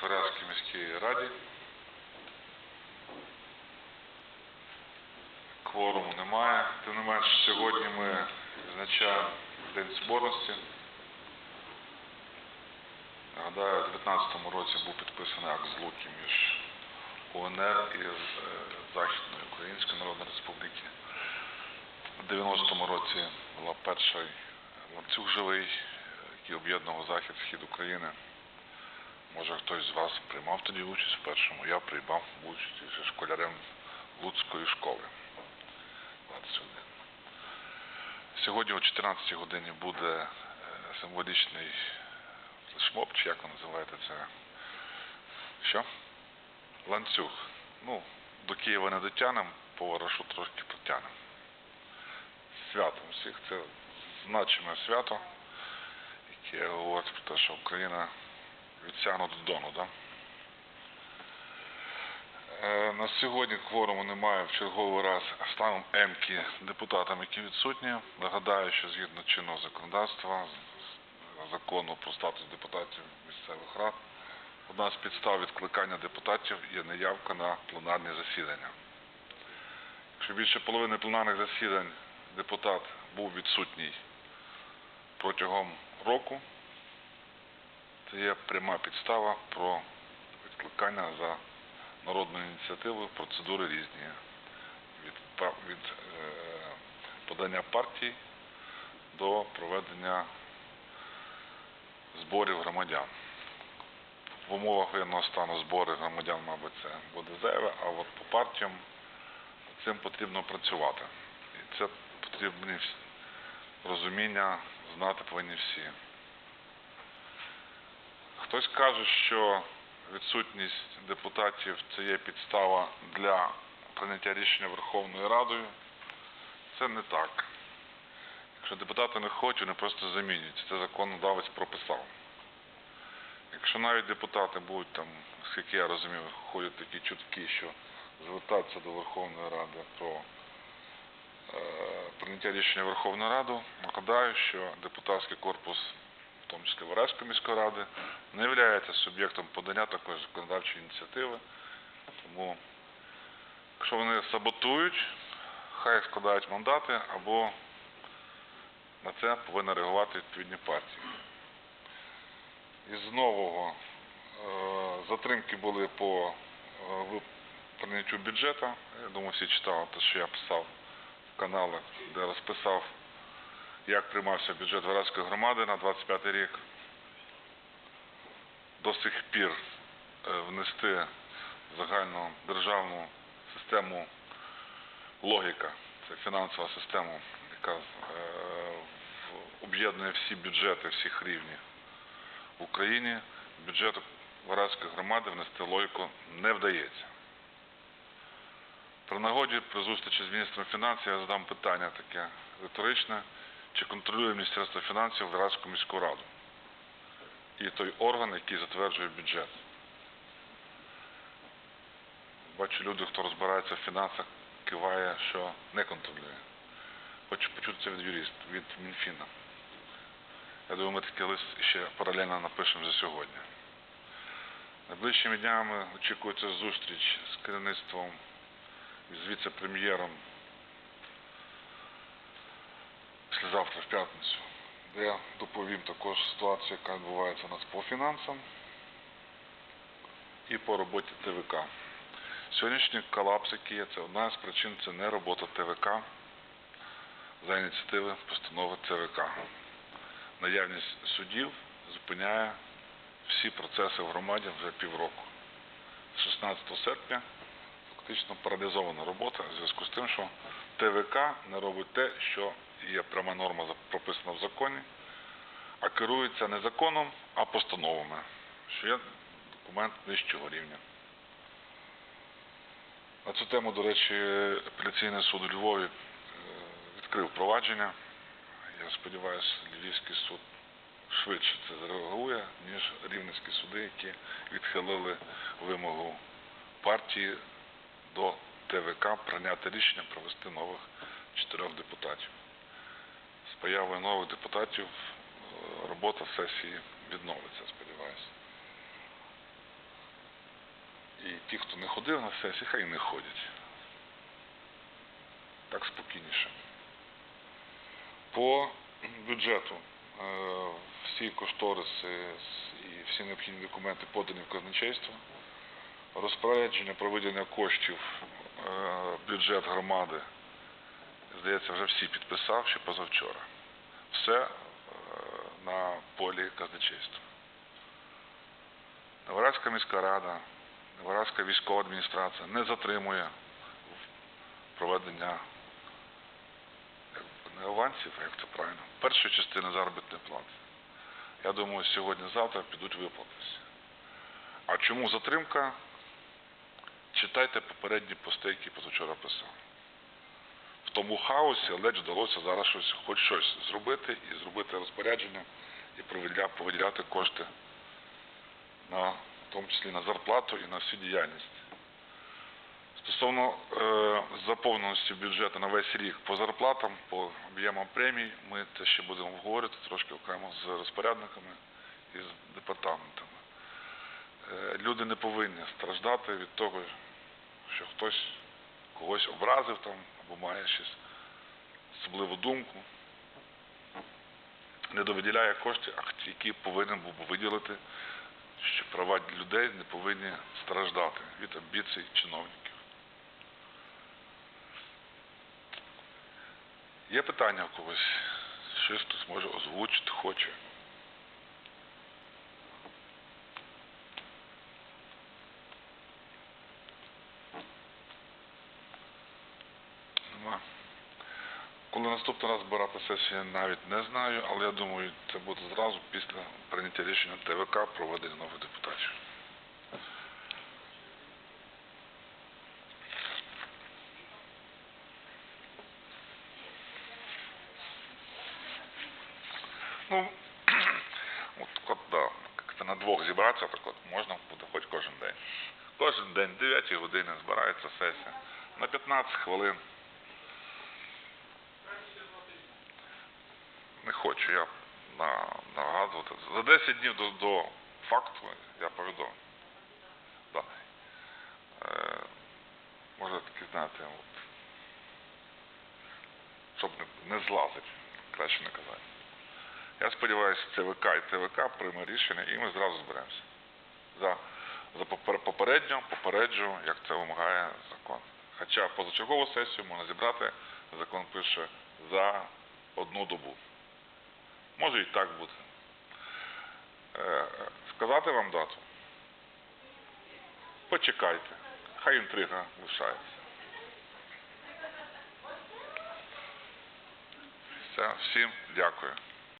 Тверезькій міській раді. Кворуму немає. Тим не менш, сьогодні ми відзначаємо День Соборності. Нагадаю, у 2019 році був підписаний акт злуки між УНР і е, Західною Українською Народною Республіки. У 90-му році була перший ланцюг живий, який об'єднував захід, схід України. Може хтось з вас приймав тоді участь в першому. Я приймав участь школярем Луцької школи. 21. Сьогодні о 14 годині буде е, символічний флешмоб, чи як ви називаєте це? Що? Ланцюг. Ну, до Києва не дотянем, по варашу трошки протягнем. Святом всіх. Це значиме свято, яке говорить про те, що Україна від Сяну до Дону, да? Е, На сьогодні кворуму немає в черговий раз ставимо емки депутатам, які відсутні. Нагадаю, що згідно чинного законодавства, закону про статус депутатів місцевих рад, одна з підстав відкликання депутатів є неявка на пленарні засідання. Якщо більше половини пленарних засідань депутат був відсутній протягом року, це є пряма підстава про відкликання за народною ініціативою процедури різні. Від, від е, подання партій до проведення зборів громадян. В умовах воєнного стану збори громадян, мабуть, це буде зайве, а от по партіям цим потрібно працювати. І це потрібні розуміння знати повинні всі. Хтось каже, що відсутність депутатів це є підстава для прийняття рішення Верховною Радою. Це не так. Якщо депутати не хочуть, вони просто замінюють. Це законодавець прописав. Якщо навіть депутати будуть там, скільки я розумію, ходять такі чутки, що звертатися до Верховної Ради про е, прийняття рішення Верховної Ради, нагадаю, що депутатський корпус, в тому числі Вареської міської ради, не є суб'єктом подання такої законодавчої ініціативи. Тому, якщо вони саботують, хай складають мандати або на це повинні реагувати відповідні партії. Із нового е, затримки були по е, прийняттю бюджету. Я думаю, всі читали те, що я писав в каналах, де розписав, як приймався бюджет Вараської громади на 25 рік. До сих пір е, внести загальну державну систему логіка, це фінансова система, яка е, об'єднує всі бюджети всіх рівнів в Україні. Бюджет Вараської громади внести логіку не вдається. При нагоді при зустрічі з міністром фінансів я задам питання таке риторичне, чи контролює Міністерство фінансів Вараську міську раду і той орган, який затверджує бюджет. Бачу, люди, хто розбирається в фінансах, киває, що не контролює. Хочу почути це від юриста, від Мінфіна. Я думаю, ми такий лист ще паралельно напишемо за сьогодні. Найближчими днями очікується зустріч з керівництвом з віце-прем'єром післязавтра в п'ятницю, де я доповім також ситуацію, яка відбувається у нас по фінансам і по роботі ТВК. Сьогоднішній колапс, який є, це одна з причин, це не робота ТВК за ініціативи постанови ЦВК. Наявність судів зупиняє всі процеси в громаді вже півроку. 16 серпня фактично паралізована робота в зв'язку з тим, що ТВК не робить те, що є пряма норма прописана в законі, а керується не законом, а постановами, що є документ нижчого рівня. На цю тему, до речі, апеляційний суд у Львові е, відкрив провадження. Я сподіваюся, Львівський суд швидше це зреагує, ніж рівненські суди, які відхилили вимогу партії до ТВК прийняти рішення провести нових чотирьох депутатів. Появою нових депутатів е, робота сесії відновиться, сподіваюся. І ті, хто не ходив на сесії, хай не ходять. Так спокійніше. По бюджету е, всі кошториси і всі необхідні документи подані в казначейство. Розпорядження про виділення коштів е, бюджет громади, здається, вже всі підписав ще позавчора. Все е, на полі казначейства. Новорадська міська рада, Новорадська військова адміністрація не затримує проведення не авансів, як це правильно, першої частини заробітної плати. Я думаю, сьогодні-завтра підуть виплатитися. А чому затримка? Читайте попередні пости, які позавчора писав. Тому хаосі ледь вдалося зараз щось, хоч щось зробити і зробити розпорядження і повиділяти кошти на, в тому числі на зарплату і на всю діяльність. Стосовно е, заповненості бюджету на весь рік по зарплатам, по об'ємам премій, ми це ще будемо обговорювати трошки окремо з розпорядниками і з департаментами. Е, люди не повинні страждати від того, що хтось когось образив там або має щось особливу думку, не довиділяє кошти, які повинен був виділити, що права людей не повинні страждати від амбіцій чиновників. Є питання у когось? Щось хтось може озвучити, хоче. Наступний раз збирати сесію, навіть не знаю, але я думаю, це буде зразу після прийняття рішення ТВК про введення нових депутатів. Ну, от, от да, як-то на двох зібратися, так от можна буде хоч кожен день. Кожен день, 9 години збирається сесія. На 15 хвилин. Не хочу я на, нагадувати. За 10 днів до, до факту я повідомлю. Да. Е, може таки, знаєте, от, щоб не, не злазить, краще не казати. Я сподіваюся, ЦВК і ТВК прийме рішення і ми зразу зберемося. За, за попередньо попереджу, як це вимагає закон. Хоча позачергову сесію можна зібрати, закон пише, за одну добу. Може і так бути. Е, сказати вам дату? Почекайте. Хай інтрига лишається. Все, всім дякую.